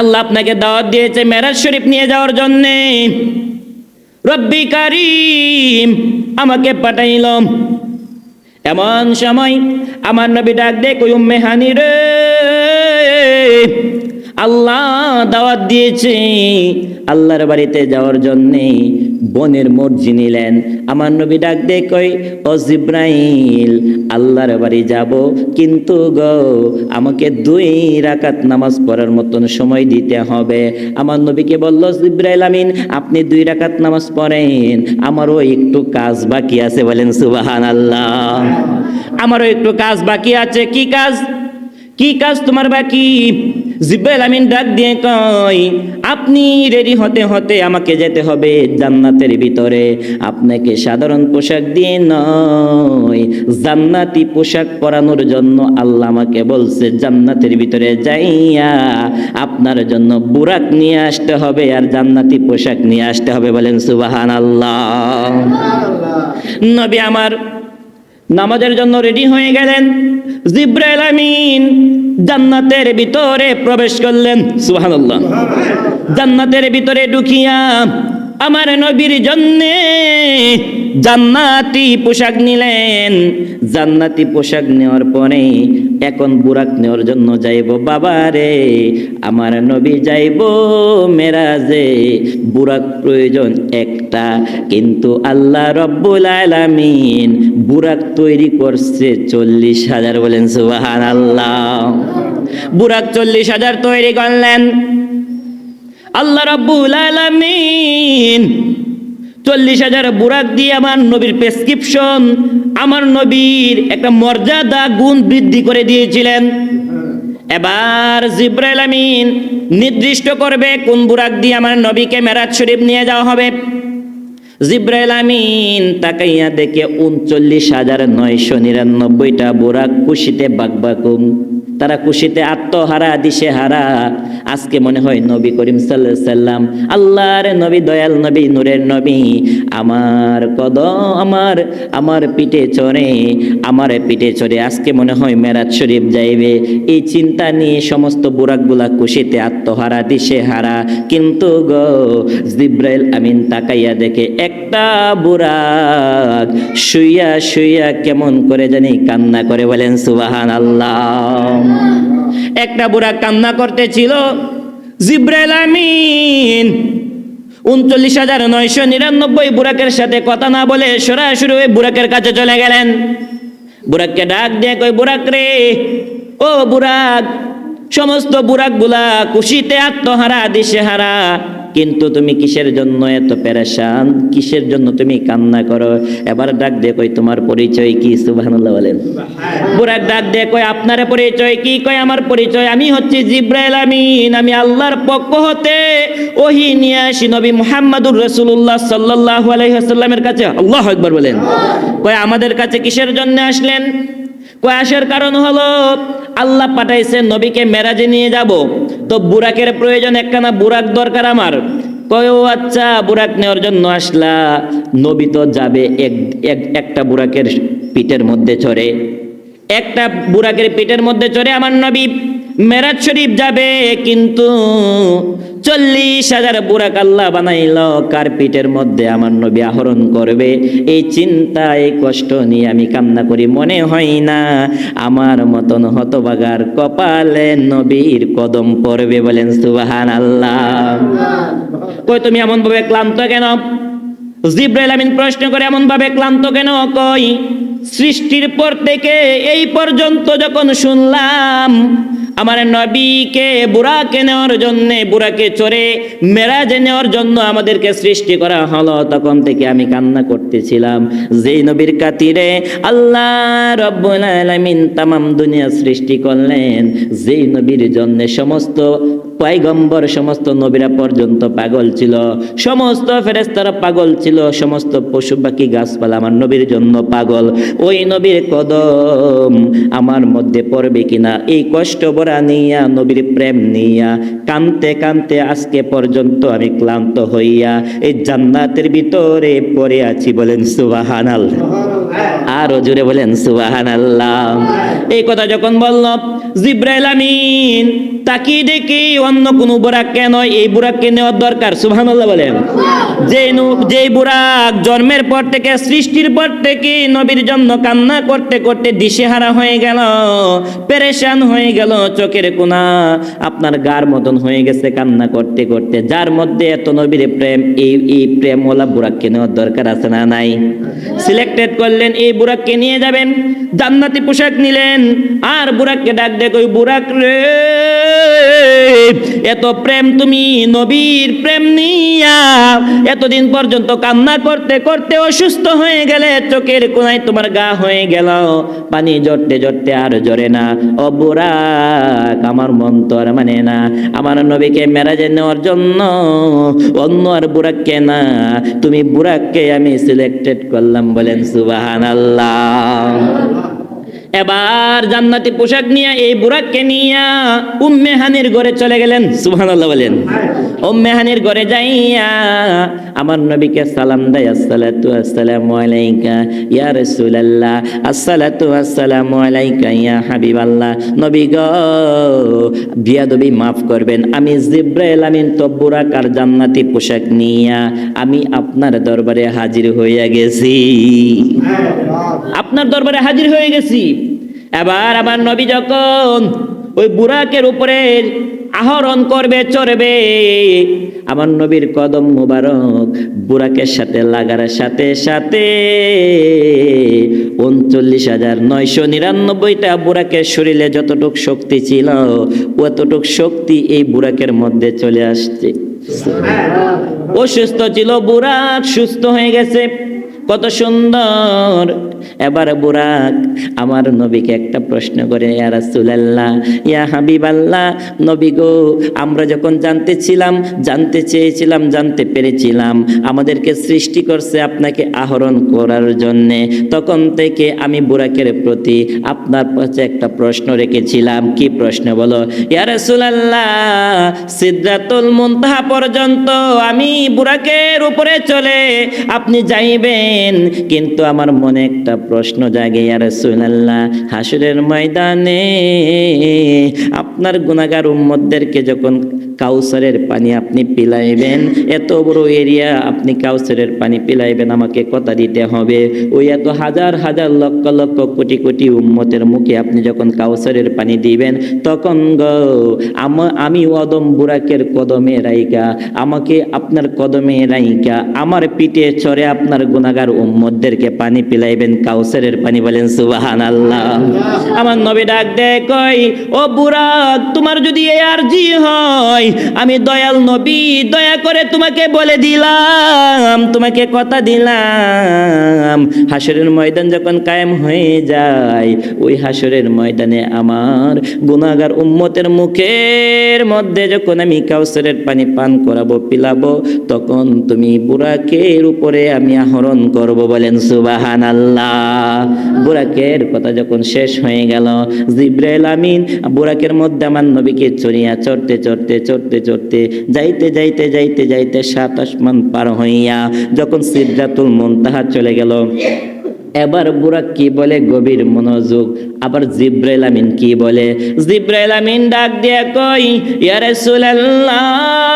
আল্লাহ আপনাকে দাওয়াত দিয়েছে মেরাজ শরীফ নিয়ে যাওয়ার জন্যে। রব্বি কারিম, আমাকে পাঠাইল। এমন সময় আমার নবী ডাক দে কই, উম্মে হানি রে, আল্লাহ দাওয়াত দিয়েছে আল্লাহর বাড়িতে যাওয়ার জন্যে। বনের মর্জি নিলেন। আমার নবী ডাক দে কই ও জিব্রাইল, আল্লাহর বাড়ি যাব। কিন্তু গো, আমাকে দুই রাকাত নামাজ পড়ার মতন সময় দিতে হবে। আমার নবীকে বলল, জিব্রাইল আমিন, আপনি দুই রাকাত নামাজ পড়েন। আমারও একটু কাজ বাকি আছে। বলেন সুবাহান আল্লাহ আমারও একটু কাজ বাকি আছে। কি কাজ? কি কাজ তোমার বাকি? জিব্রাইল আমিন ডাক দিয়ে কয় আপনি রেডি হতে হতে আমাকে যেতে হবে জান্নাতের ভিতরে। আপনাকে সাধারণ পোশাক দিয়ে নয় জান্নাতি পোশাক পরানোর জন্য আল্লাহ আমাকে বলছে জান্নাতের ভিতরে যাইয়া আপনার জন্য বুরাক নিয়ে আসতে হবে আর জান্নাতি পোশাক নিয়ে আসতে হবে। বলেন সুবাহান আল্লাহ নবী আমার নামাজের জন্য রেডি হয়ে গেলেন। জিব্রাইল আমিন জান্নাতের ভিতরে প্রবেশ করলেন। সুবহানাল্লাহ। জান্নাতের ভিতরে ঢুকিয়া আমার নবীর জন্যে জান্নাতি পোশাক নিলেন। জান্নাতি পোশাক নেওয়ার পরে এখন বুরাক নেওয়ার জন্য যাইব বাবা রে আমার নবী যাইব মেরাজে। বুরাক প্রয়োজন একটা, কিন্তু আল্লাহ রব্বুল আলামিন বুরাক তৈরি করছে চল্লিশ হাজার বলেন সুবাহান আল্লাহ বুরাক চল্লিশ হাজার তৈরি করলেন। আল্লাহ রব্বুল আলামিন চল্লিশ হাজার বুরাক দিয়ে আমার নবীর প্রেসক্রিপশন আমার নবীর একটা মর্যাদা গুণ বৃদ্ধি করে দিয়েছিলেন। এবার জিব্রাইল আমিন নির্দিষ্ট করবে কোন বুরাক দিয়ে আমার নবীকে মেরাজ শরীফ নিয়ে যাওয়া হবে। জিব্রাইল আমিন তাকাইয়া দেখে উনচল্লিশ হাজার নয়শো নিরানব্বইটা বুরাক খুশিতে বাকবাকুম। তারা খুশিতে আত্মহারা, দিশে হারা। আজকে মনে হয় নবী করিম সাল্লাম আল্লাহর নবী, দয়াল নবী, নূরের নবী। আমার কদ আমার আমার পিঠে চড়ে, আমার পিঠে চড়ে আজকে মনে হয় মেরাজ শরীফ যাইবে। এই চিন্তা নিয়ে সমস্ত বুরাকগুলা খুশিতে আত্মহারা, দিশে হারা। কিন্তু গো, জিব্রাইল আমিন তাকাইয়া দেখে একটা বুরাক শুইয়া শুইয়া কেমন করে জানি কান্না করে বলেন সুবাহান আল্লাহ একটা বুড়া কান্না করতেছিল, জিব্রাইল আমিন, উনচল্লিশ হাজার নয়শো নিরানব্বই বুড়াকের সাথে কথা না বলে সরাসরি ওই বুড়াকের কাছে চলে গেলেন। বুড়াককে ডাক দিয়ে কই বুড়াক রে, ও বুড়াক, সমস্ত বুড়াকগুলা খুশিতে আত্মহারা, দিশেহারা কিন্তু তুমি কিসের জন্য এত পেরেশান? কিসের জন্য তুমি কান্না করো? এবার ডাক দিয়ে কই তোমার পরিচয় কি? সুবহানাল্লাহ বলেন। বুড়াক ডাক দিয়ে কই আপনার পরিচয় কি? কয়, আমার পরিচয় আমি হচ্ছি জিব্রাইল আমিন। আমি আল্লাহর পক্ষ হতে ওহি নিয়ে আসি নবী মুহাম্মাদুর রাসূলুল্লাহ সাল্লাল্লাহু আলাইহি ওয়াসাল্লামের কাছে। আল্লাহু আকবার বলেন। কয়, আমাদের কাছে কিসের জন্য আসলেন? কয়, আসার কারণ হলো আল্লাহ পাঠাইছে নবীকে মেরাজে নিয়ে যাব। তো বুরাকের প্রয়োজন একখানা বুরাক দরকার আমার। কয়, ও আচ্ছা বুরাক নেওয়ার জন্য আসলা। নবী তো যাবে এক, এক- একটা বুরাকের পিঠের মধ্যে চড়ে। একটা বুরাকের পিঠের মধ্যে চড়ে আমার নবী। মেরাজ শরীফ যাবে, কিন্তু চল্লিশ হাজার বুরাক আল্লাহ বানাইল কার পিঠের মধ্যে আমার নবী আহরণ করবে। এই চিন্তা এই কষ্ট নিয়ে আমি কান্না করি, মনে হয় না আমার মতন হতবাগার কপালে নবীর কদম পড়বে বলেন সুবাহান আল্লাহ কই তুমি এমন ভাবে ক্লান্ত কেন? জিব্রাইল আমিন প্রশ্ন করে এমন ভাবে ক্লান্ত কেন? কই সৃষ্টির পর থেকে এই পর্যন্ত যখন শুনলাম আমার নবীকে বুড়াকে নেওয়ার জন্য, বুড়াকে চড়ে মেরাজে নেওয়ার জন্য আমাদেরকে সৃষ্টি করা হলো, তখন থেকে আমি কান্না করতেছিলাম। যেই নবীর কাতিরে আল্লাহ রব্বুল আলামিন তামাম দুনিয়া সৃষ্টি করলেন, যেই নবীর জন্য সমস্ত পয়গম্বর সমস্ত নবীরা পর্যন্ত পাগল ছিল। সমস্ত ফেরেস্তারা পাগল ছিল। সমস্ত পশু পাখি গাছপালা আমার নবীর জন্য পাগল। ওই নবীর কদম আমার মধ্যে পড়বে কিনা? এই কষ্ট বরা নিয়া, নবীর প্রেম নিয়া, কানতে কানতে আজকে পর্যন্ত আমি ক্লান্ত হইয়া এই জান্নাতের ভিতরে পড়ে আছি বলেন সুবাহানাল আরও জুড়ে বলেন সুবাহান আল্লাহ এই কথা যখন বলল, জিব্রাইল আমিন, তাকিয়ে দেখি অন্য কোন বুরাককে নয়, এই বুরাককে নেওয়ার দরকার সুবহান আল্লাহ বলেন। যে যে বুরাক জন্মের পর থেকে, সৃষ্টির পর থেকে নবীর জন্য কান্না করতে করতে দিশেহারা হয়ে গেল, পেরেশান হয়ে গেল চোখের কোনা আপনার গার মতন হয়ে গেছে কান্না করতে করতে, যার মধ্যে এত নবীর প্রেম, এই এই প্রেমওয়ালা বুরাককে নেওয়ার দরকার আছে না নাই? সিলেক্টেড করলেন এই বুরাককে নিয়ে যাবেন? জান্নাতি পোশাক নিলেন। আর বুরাককে ডাক দেখ ওই বুরাক রে, এত প্রেম তুমি নবীর প্রেম নিয়া, এতদিন পর্যন্ত কান্না করতে করতে অসুস্থ হয়ে গেলে চোখের কোনায় তোমার গা হয়ে গেল। পানি জড়তে জড়তে আর জরে না। ও বুরাক আমার মন তো আর মানে না। আমার নবীকে মেরাজে নেওয়ার জন্য অন্য আর বুরাককে না। তুমি বুরাককে আমি সিলেক্টেড করলাম বলেন সুবাহান আল্লাহ এবার জান্নাতি পোশাক নিয়ে এই বুরাককে নিয়ে উম্মে হানির ঘরে চলে গেলেন, সুবহানাল্লাহ বলেন। উম্মে হানির ঘরে যাইয়া আমার নবীকে সালাম দেয়, আসসালাতু আসসালামু আলাইকা ইয়া রাসূলুল্লাহ, আসসালাতু আসসালামু আলাইকা ইয়া হাবিবাল্লাহ। নবী গো, বিয়াদবি মাফ করবেন, আমি জিব্রাইল আমিন তো বুরাক আর জান্নাতি পোশাক নিয়া আমি আপনার দরবারে হাজির হইয়া গেছি। আপনার দরবারে হাজির হয়ে গেছি। এবার আমার নবী যখন ওই বুরাকের উপরে আহরণ করবে, চড়বে, আমার নবীর কদম মুবারক বুরাকের সাথে লাগার সাথে সাথে উনচল্লিশ হাজার নয়শো নিরানব্বইটা বুরাকের শরীরে যতটুক শক্তি ছিল, অতটুক শক্তি এই বুরাকের মধ্যে চলে আসছে। অসুস্থ ছিল বুরাক, সুস্থ হয়ে গেছে। কত সুন্দর। এবার বুরাক, আমার নবীকে একটা প্রশ্ন করে, ইয়া রাসূলুল্লাহ, ইয়া হাবিবাল্লাহ, নবী গো, আমরা যখন জানতে ছিলাম, জানতে চেয়েছিলাম, জানতে পেরেছিলাম, আমাদেরকে সৃষ্টি করছে আপনাকে আহরণ করার জন্যে। তখন থেকে আমি বুরাকের প্রতি আপনার কাছে একটা প্রশ্ন রেখেছিলাম। কি প্রশ্ন বলো? ইয়া রাসূলুল্লাহ সিদ্ধাতুল মুনতাহা পর্যন্ত আমি বুরাকের উপরে চলে, আপনি যাইবেন কিন্তু আমার মনে একটা প্রশ্ন জাগে, ইয়া রাসূলুল্লাহ হাসরের ময়দানে আপনার গুনাহগার উম্মতদেরকে যখন কাউসারের পানি আপনি পিলাইবেন, এত বড় এরিয়া আপনি কাউসারের পানি পিলাইবেন, আমাকে কথা দিতে হবে। ওই এত হাজার হাজার, লক্ষ লক্ষ, কোটি কোটি উম্মতের মুখে আপনি যখন কাউসারের পানি দিবেন, তখন গো, আম- অদম বুরাকের কদমে রাইকা আমাকে আপনার কদমে রাইকা আমার পিঠে চড়ে আপনার গুনাগার উম্মতদেরকে পানি পিলাইবেন, কাউসারের পানি বলেন সুবাহান আল্লাহ আমার নবী ডাক দেয় কই ও বুরাক তোমার যদি এ আরজি হয়, আমি দয়াল নবী, দয়া করে তোমাকে বলে দিলাম, তোমাকে কথা দিলাম। হাসরের ময়দান যখন কায়েম হয়ে যায়, ওই হাসরের ময়দানে আমার গুনাগার উম্মতের মুখের মধ্যে যখন আমি কাউসারের পানি পান করাবো, পিলাবো, তখন তুমি বুরাকের উপরে আমি আহরণ করব বলেন সুবাহান আল্লাহ বুরাকের কথা যখন শেষ হয়ে গেল, জিব্রাইল আমিন বুরাকের মধ্যে আমার নবীকে চড়িয়া চড়তে চড়তে চড়তে চড়তে, যাইতে যাইতে যাইতে যাইতে সাত আসমান পার হইয়া যখন সিদ্ধাতুল মুনতাহা চলে গেল, এবার বুরাক কি বলে? গভীর মনোযোগ। আবার জিব্রাইল আমিন কি বলে? জিব্রাইল আমিন ডাক দিয়া কই ইয়া রাসূলুল্লাহ।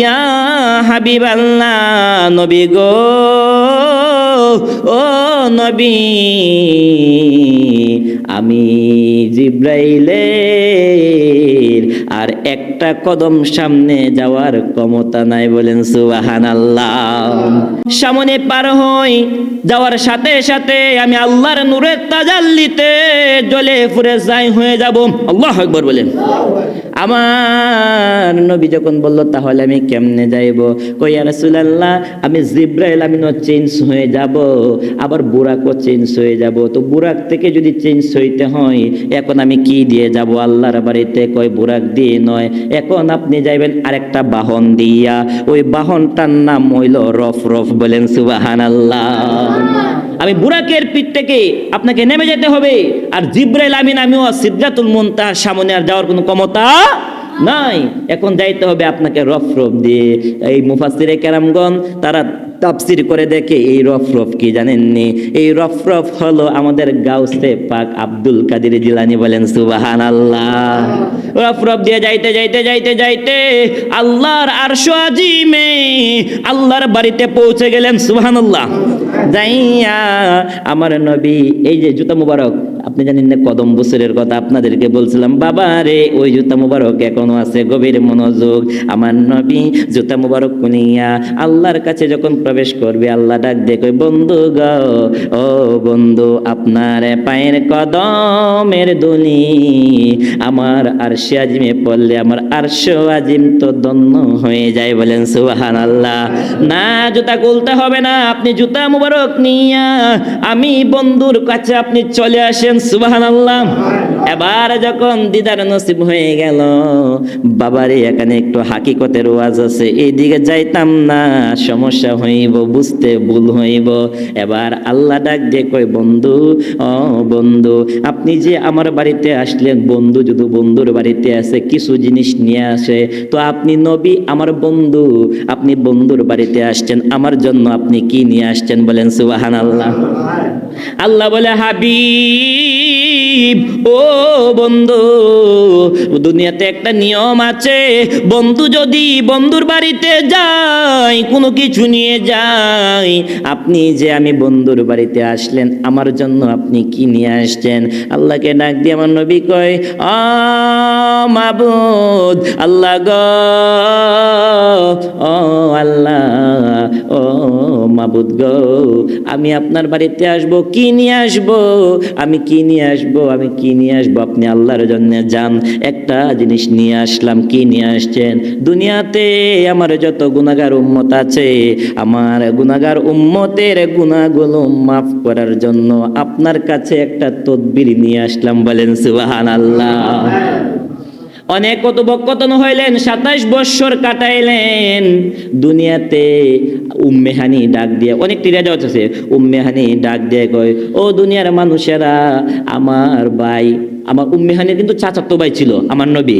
ইয়া হাবিবাল্লাহ, নবী গো, ও নবী, আমি জিব্রাইলের আর একটা কদম সামনে যাওয়ার ক্ষমতা নাই বলেন সুবাহান আল্লাহ সামনে পার হই, যাওয়ার সাথে সাথে আমি আল্লাহর নূরের তাজাল্লিতে জ্বলে ফুরে যাই হয়ে যাব। আল্লাহ আকবর বলেন। আমার নবী যখন বলল, তাহলে আমি কেমনে যাইব? কইয়া রাসূলুল্লাহ, আমি জিব্রাইল আমিনও চেঞ্জ হয়ে যাব, আবার বুরাকও চেঞ্জ হয়ে যাব। তো বুরাক থেকে যদি চেঞ্জ হইতে হয়, এখন আমি কি দিয়ে যাব? আল্লাহর বাড়িতে কয় বুরাক দিয়ে নয়। এখন আপনি যাইবেন আরেকটা বাহন দিয়া। ওই বাহনটার নাম হইল রফ রফ বলেন, সুবাহানাল্লাহ। আমি বুরাকের পিঠ থেকে আপনাকে নেমে যেতে হবে। আর জিব্রাইল আমিন আমিও সিদ্ধাতুল মুনতাহার সামনে আর যাওয়ার কোনো ক্ষমতা নাই। এখন যাইতে হবে আপনাকে রফ রফ দিয়ে। এই মুফাসিরে কেরামগণ, তারা তাফসির করে দেখে এই রফ রফ কি জানেননি? এই রফ রফ হলো আমাদের গাউসে পাক আব্দুল কাদের জিলানি বলেন সুবাহান আল্লাহ রফ রফ দিয়ে যাইতে যাইতে যাইতে যাইতে আল্লাহর আরশো আজিমে আল্লাহর বাড়িতে পৌঁছে গেলেন সুবাহান আল্লাহ যাইয়া আমার নবী, এই যে জুতা মুবারক, আপনি জানেন না কদম বছরের কথা আপনাদেরকে বলছিলাম, বাবা রে, ওই জুতা মুবারক এখনও আছে, গভীর মনোযোগ। আমার নবী জুতা মুবারক কুনিয়া, আল্লাহর কাছে যখন প্রবেশ করবে, আল্লাহ ডাক দেখে বন্ধু গ, ও বন্ধু, আপনার পায়ের কদমের দুনি, আমার আরশে আজিমে পড়লে আমার আরশ আজিম তো দন্য হয়ে যায় বলেন সুবাহান আল্লাহ না, জুতা খুলতে হবে না, আপনি জুতা মুবারক নিয়া। আমি বন্ধুর কাছে আপনি চলে আসেন সুবাহান আল্লাহ এবার যখন দিদার নসিব হয়ে গেল, বাবারে, এখানে একটু হাকিকতের ওয়াজ আছে এইদিকে যাইতাম না, সমস্যা হইব, বুঝতে ভুল হইব। এবার আল্লাহ ডাক দিয়ে কই বন্ধু, ও বন্ধু, আপনি যে আমার বাড়িতে আসলেন, বন্ধু যদি বন্ধুর বাড়িতে আসে, কিছু জিনিস নিয়ে আসে, তো আপনি নবী, আমার বন্ধু, আপনি বন্ধুর বাড়িতে আসছেন, আমার জন্য আপনি কি নিয়ে আসছেন বলেন সুবাহান আল্লাহ আল্লাহ বলে হাবিব। ও বন্ধু, দুনিয়াতে একটা নিয়ম আছে, বন্ধু যদি বন্ধুর বাড়িতে যাই কোনো কিছু নিয়ে যাই আপনি যে আমি বন্ধুর বাড়িতে আসলেন, আমার জন্য আপনি কি নিয়ে আসছেন? আল্লাহকে ডাক দিয়ে আমার নবী কয়, আ মাবুদ, আল্লাহ গ, ও আল্লাহ, ও মাবুদ গো, আমি আপনার বাড়িতে আসব, কি নিয়ে আসব? আমি কি নিয়ে আসব? আমি কি নিয়ে আসব? আপনি আল্লাহর জন্য যান। একটা জিনিস নিয়ে আসলাম, কি নিয়ে আসছেন? দুনিয়াতে আমার যত গুণাগার উম্মত আছে, আমার গুণাগার উম্মতের গুণাগুলো মাফ করার জন্য আপনার কাছে একটা তদবির নিয়ে আসলাম বলেন সুবাহান আল্লাহ অনেক কথোপকথন হইলেন, সাতাশ বৎসর কাটাইলেন। দুনিয়াতে উম্মেহানি ডাক দিয়ে, অনেক টিরা আছে। উম্মেহানি ডাক দিয়ে কয়, ও দুনিয়ার মানুষেরা, আমার ভাই আমার উম্মেহানি কিন্তু চাচাতো ভাই ছিল, আমার নবী।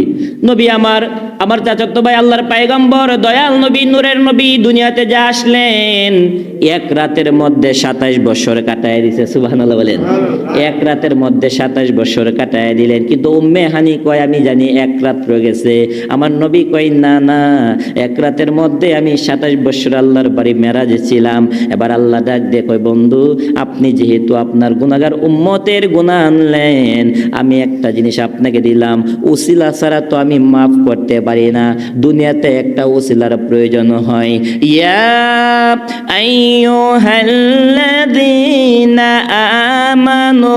নবী আমার আমার চাচাতো ভাই আল্লাহর পায়গম্বর, দয়াল নবী, নূরের নবী, দুনিয়াতে যা আসলেন, এক রাতের মধ্যে সাতাশ বৎসর কাটায় দিছে, সুবহানাল্লাহ বলেন। এক রাতের মধ্যে সাতাশ বৎসর কাটায় দিলেন, কিন্তু উম্মে হানি কয়, আমি জানি এক রাত গেছে। আমার নবী কয়, না না, এক রাতের মধ্যে আমি সাতাশ বছর আল্লাহর বাড়ি মেরাজে ছিলাম। এবার আল্লাহ ডাক দিয়ে কয়, বন্ধু, আপনি যেহেতু আপনার গুনাগার উম্মতের গুণা আনলেন, আমি একটা জিনিস আপনাকে দিলাম উসিলা ছাড়া তো আমি মাফ করতে পারি না দুনিয়াতে একটা উসিলার প্রয়োজন হয় ইয়া আইয়ুহাল্লাযীনা আমানু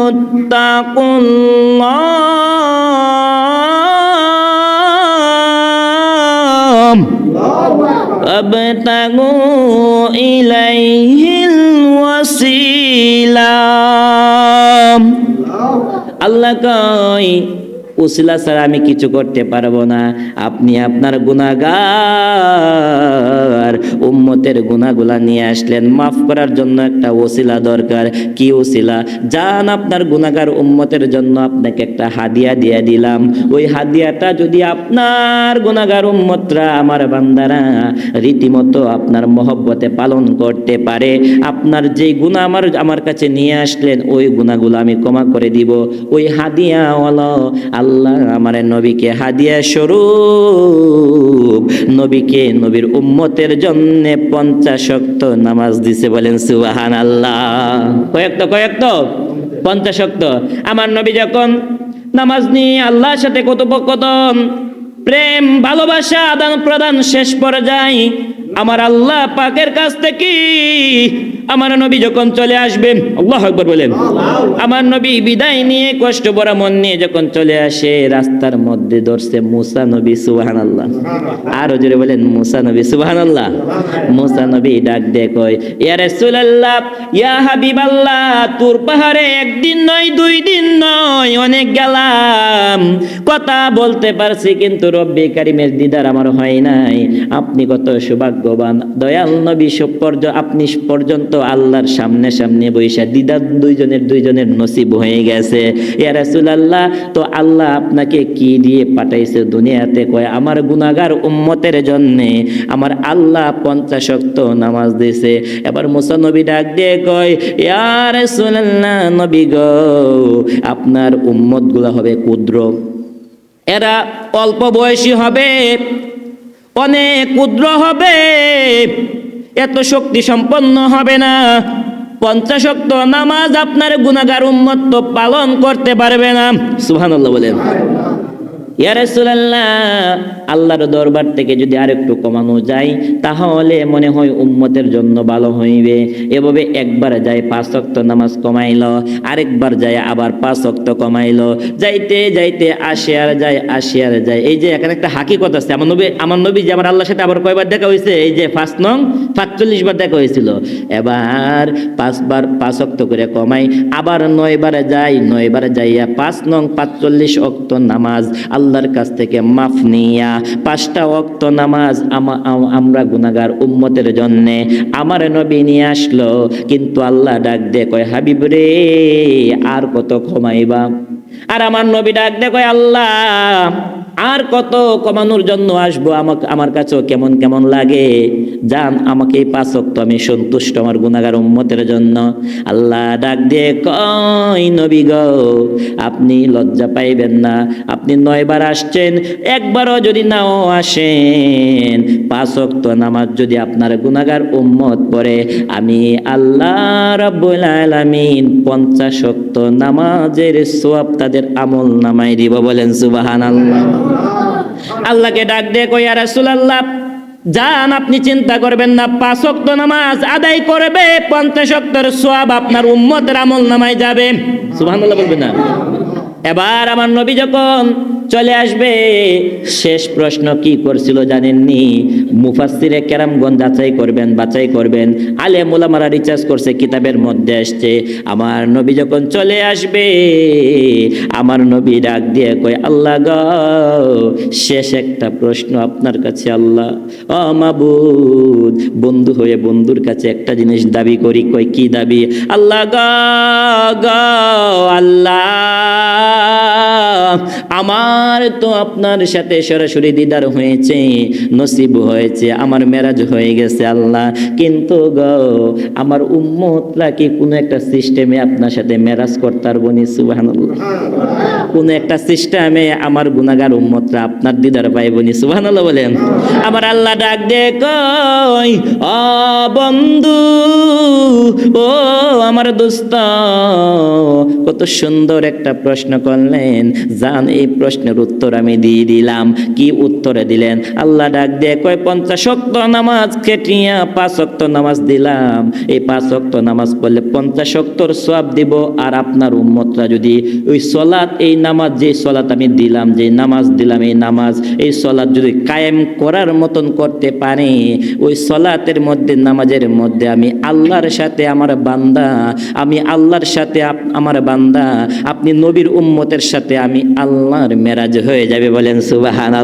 তাকুল্লাহ وابتغوا إليه الوسيلة আল্লাহ কয় উসিলা ছাড়া আমি কিছু করতে পারব না। আপনি আপনার গুনাগার উম্মতের গুনাগুলা নিয়ে আসলেন। মাফ করার জন্য একটা ওসিলা দরকার। কি ওসিলা যান আপনার গুনাগার উম্মতের জন্য আপনাকে একটা হাদিয়া দিয়ে দিলাম। ওই হাদিয়াটা যদি আপনার গুনাগার উম্মতরা, আমার বান্দারা রীতিমতো আপনার মহব্বতে পালন করতে পারে। আপনার যেই গুণা আমার আমার কাছে নিয়ে আসলেন, ওই গুণাগুলো আমি ক্ষমা করে দিব। ওই হাদিয়া হলো আল্লাহ আমার নবীকে হাদিয়া স্বরূপ, নবীকে নবীর উম্মতের জন্য পঞ্চাশক্ত নামাজ দিছে বলেন সুবাহান আল্লাহ কয়েক তো কয়েক তো পঞ্চাশক্ত। আমার নবী যখন নামাজ নিয়ে আল্লাহর সাথে কথোপকথন প্রেম, ভালোবাসা আদান প্রদান শেষ পর্যায়ে আমার আল্লাহ পাকের কাছ থেকে আমার নবী যখন চলে আসবেন, আল্লাহ আকবর বলেন। আমার নবী বিদায় নিয়ে কষ্ট ভরা মন নিয়ে যখন চলে আসে, রাস্তার মধ্যে ধরছে মুসা নবী সুবাহান আল্লাহ আরও জোরে বলেন, মুসা নবী সুবাহান আল্লাহ মুসা নবী ডাক দে কয়, ইয়া রাসূলুল্লাহ, ইয়া হাবিবাল্লাহ, তোর পাহাড়ে একদিন নয়, দুই দিন নয়, অনেক গেলাম। কথা বলতে পারছি, কিন্তু রব্বি কারিমের দিদার আমার হয় নাই। আপনি কত সৌভাগ্যবান দয়াল নবী সব পর্য আপনি পর্যন্ত আল্লাহর সামনে সামনে বৈশা দিদার দুইজনের দুইজনের নসিব হয়ে গেছে। ইয়া রাসূলুল্লাহ, তো আল্লাহ আপনাকে কি দিয়ে পাঠাইছে দুনিয়াতে? কয়, আমার গুনাহগার উম্মতের জন্য আমার আল্লাহ পঞ্চাশ নামাজ দিছে এবার মুসা নবী ডাক দিয়ে কয়, ইয়া রাসূলুল্লাহ নবী গো, আপনার উম্মতগুলা হবে ক্ষুদ্র। এরা অল্প বয়সী হবে অনেক ক্ষুদ্র হবে, এত শক্তি সম্পন্ন হবে না। পঞ্চাশক্ত নামাজ আপনার গুণাগার উন্মত্ত পালন করতে পারবে না। সুহান বলেন। ইয়ারসুল্লাহ আল্লাহর দরবার থেকে যদি আরেকটু কমানো যায়, তাহলে মনে হয় উম্মতের জন্য ভালো হইবে। এভাবে একবার যায় পাঁচ ওয়াক্ত নামাজ কমাইল, আরেকবার যায় আবার পাঁচ ওয়াক্ত কমাইলো। যাইতে যাইতে আসে আর যায়, আসে আর যায়। এই যে এখানে একটা হাকিকত আছে। আমার নবী আমার নবী যে আমার আল্লাহর সাথে আবার কয়বার দেখা হয়েছে? এই যে পাঁচ নং পাঁচচল্লিশ বার দেখা হয়েছিল। এবার পাঁচবার পাঁচ অক্ত করে কমাই, আবার নয় বারে যাই নয় বারে যাইয়া পাঁচ নং, পাঁচচল্লিশ অক্ত নামাজ আল্লাহর কাছ থেকে মাফ নিয়া পাঁচটা অক্ত নামাজ আমা- আম- আমরা গুনাগার উম্মতের জন্যে। আমার নবী নিয়ে আসলো, কিন্তু আল্লাহ ডাক দে কয়, হাবিব রে, আর কত ক্ষমাইবা আর আমার নবী ডাক দে কয়, আল্লাহ আর কত কমানোর জন্য আসব? আমাকে আমার কাছেও কেমন কেমন লাগে? যান আমাকে পাঁচ ওয়াক্ত আমি সন্তুষ্ট আমার গুনাগার উম্মতের জন্য। আল্লাহ ডাক দিয়ে কই নবী গো, আপনি লজ্জা পাইবেন না। আপনি নয়বার আসছেন, একবারও যদি নাও আসেন। পাঁচ ওয়াক্ত নামাজ যদি আপনার গুনাগার উম্মত পড়ে, আমি আল্লাহ রাব্বুল আলামিন পঞ্চাশ ওয়াক্ত নামাজের সোয়াব তাদের আমল নামাই দিব বলেন সুবহানাল্লাহ। আল্লাহকে ডাক দিয়ে কইয়া রাসূলুল্লাহ যান আপনি চিন্তা করবেন না, পাঁচ ওয়াক্ত নামাজ আদায় করবে, পঞ্চাশ ওয়াক্তের সোয়াব আপনার উম্মতের আমল নামায় যাবে। সুবহানাল্লাহ বলবেন না। এবার আমার নবী যখন চলে আসবে? শেষ প্রশ্ন কি করছিল জানেননি? মুফাসসিরে কেরামগঞ্জ যাচাই করবেন, বাছাই করবেন। আলে মোলামারা রিচার্জ করছে, কিতাবের মধ্যে আসছে, আমার নবী যখন চলে আসবে, আমার নবী ডাক দিয়ে কয়, আল্লাহ গ, শেষ একটা প্রশ্ন আপনার কাছে, আল্লাহ। ও মাবুদ, বন্ধু হয়ে বন্ধুর কাছে একটা জিনিস দাবি করি কই কি দাবি? আল্লাহ গ, আল্লাহ, আমার তো আপনার সাথে সরাসরি দিদার হয়েছে, নসিব হয়েছে, আমার মেরাজ হয়ে গেছে আল্লাহ। কিন্তু গ, আমার উম্মতরা কি কোনো একটা সিস্টেমে আপনার সাথে মেরাজ করতে বনি নি? সুবহানাল্লাহ। কোন একটা সিস্টেমে আমার গুনাগার উম্মতরা আপনার দিদার পাইবনি সুবহানাল্লাহ বলেন। আমার আল্লাহ ডাক দে কই? ও বন্ধু, ও আমার দোস্ত, কত সুন্দর একটা প্রশ্ন করলেন। জান, এই প্রশ্নের উত্তর আমি দিয়ে দিলাম। কি উত্তরে দিলেন? আল্লাহ ডাক দিয়ে কয় পঞ্চাশ অক্ত নামাজ খেটিয়া পাঁচ অক্ত নামাজ দিলাম। এই পাঁচ অক্ত নামাজ পড়লে পঞ্চাশ অক্তর সব দিব। আর আপনার উম্মতরা যদি ওই সলাৎ, এই নামাজ, যে সলাৎ আমি দিলাম, যে নামাজ দিলাম, এই নামাজ, এই সলাৎ যদি কায়েম করার মতন করতে পারে, ওই সলাতের মধ্যে, নামাজের মধ্যে আমি আল্লাহর সাথে আমার বান্দা, আমি আল্লাহর সাথে আমার বান্দা, আপনি নবীর উম্মতের সাথে আমি আল্লাহর মেরাজ হয়ে যাবে বলেন সুবাহান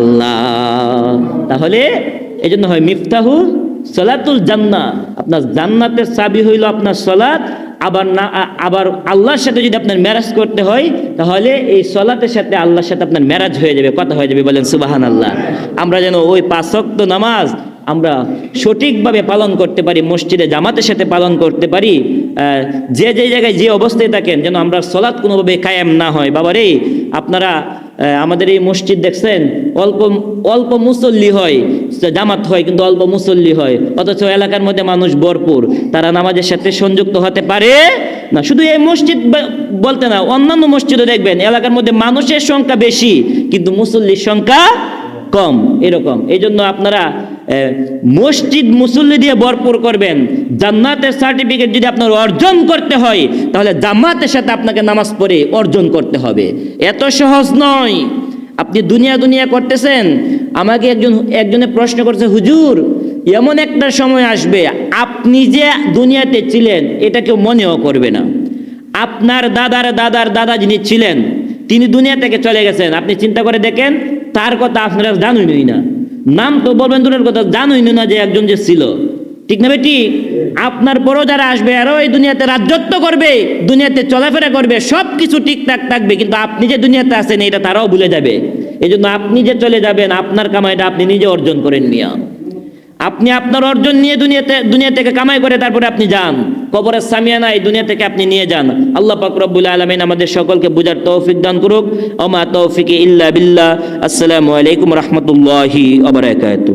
তাহলে এই জন্য হয় মিফতাহু সলাতুল জান্না আপনার জান্নাতের চাবি হইল আপনার সলাত, আবার না, আবার আল্লাহর সাথে যদি আপনার ম্যারাজ করতে হয়, তাহলে এই সলাতের সাথে আল্লাহর সাথে আপনার ম্যারাজ হয়ে যাবে। কথা হয়ে যাবে বলেন সুবাহান আল্লাহ আমরা যেন ওই পাঁচক্ত নামাজ আমরা সঠিকভাবে পালন করতে পারি, মসজিদে জামাতের সাথে পালন করতে পারি যে যে জায়গায় যে অবস্থায় থাকেন, যেন আমরা সলাৎ কোনোভাবে কায়েম না হয়। বাবা রে আপনারা আমাদের এই মসজিদ দেখছেন, অল্প অল্প মুসল্লি হয়, জামাত হয়, কিন্তু অল্প মুসল্লি হয়। অথচ এলাকার মধ্যে মানুষ ভরপুর। তারা নামাজের সাথে সংযুক্ত হতে পারে না। শুধু এই মসজিদ বলতে না, অন্যান্য মসজিদও দেখবেন, এলাকার মধ্যে মানুষের সংখ্যা বেশি, কিন্তু মুসল্লির সংখ্যা কম, এরকম। এই জন্য আপনারা মসজিদ মুসল্লি দিয়ে ভরপুর করবেন। জান্নাতের সার্টিফিকেট যদি আপনার অর্জন করতে হয়, তাহলে জামাতের সাথে আপনাকে নামাজ পড়ে অর্জন করতে হবে। এত সহজ নয়। আপনি দুনিয়া দুনিয়া করতেছেন, আমাকে একজন, একজনে প্রশ্ন করছে, হুজুর, এমন একটা সময় আসবে, আপনি যে দুনিয়াতে ছিলেন, এটা কেউ মনেও করবে না। আপনার দাদার দাদার দাদা যিনি ছিলেন, তিনি দুনিয়া থেকে চলে গেছেন। আপনি চিন্তা করে দেখেন, তার কথা আপনারা জানুনই না। নাম তো বলবেন দূরের কথা, জানোই না যে একজন যে ছিল। ঠিক না বেটি? আপনার পরও যারা আসবে, আরও এই দুনিয়াতে রাজত্ব করবে, দুনিয়াতে চলাফেরা করবে সব কিছু ঠিকঠাক থাকবে, কিন্তু আপনি যে দুনিয়াতে আছেন, এটা তারাও ভুলে যাবে। এই আপনি যে চলে যাবেন, আপনার কামাইটা আপনি নিজে অর্জন করেন মিয়া। আপনি আপনার অর্জন নিয়ে দুনিয়াতে, দুনিয়া থেকে কামাই করে তারপরে আপনি যান। কবরের সামিয়ানা নাই, দুনিয়া থেকে আপনি নিয়ে যান। আল্লাহ রব্বুল আলমিন আমাদের সকলকে বুঝার তৌফিক দান করুক। ওমা তৌফিক ইল্লা বিল্লাহ। আসসালামু আলাইকুম রহমতুল্লাহি আবরাকাতু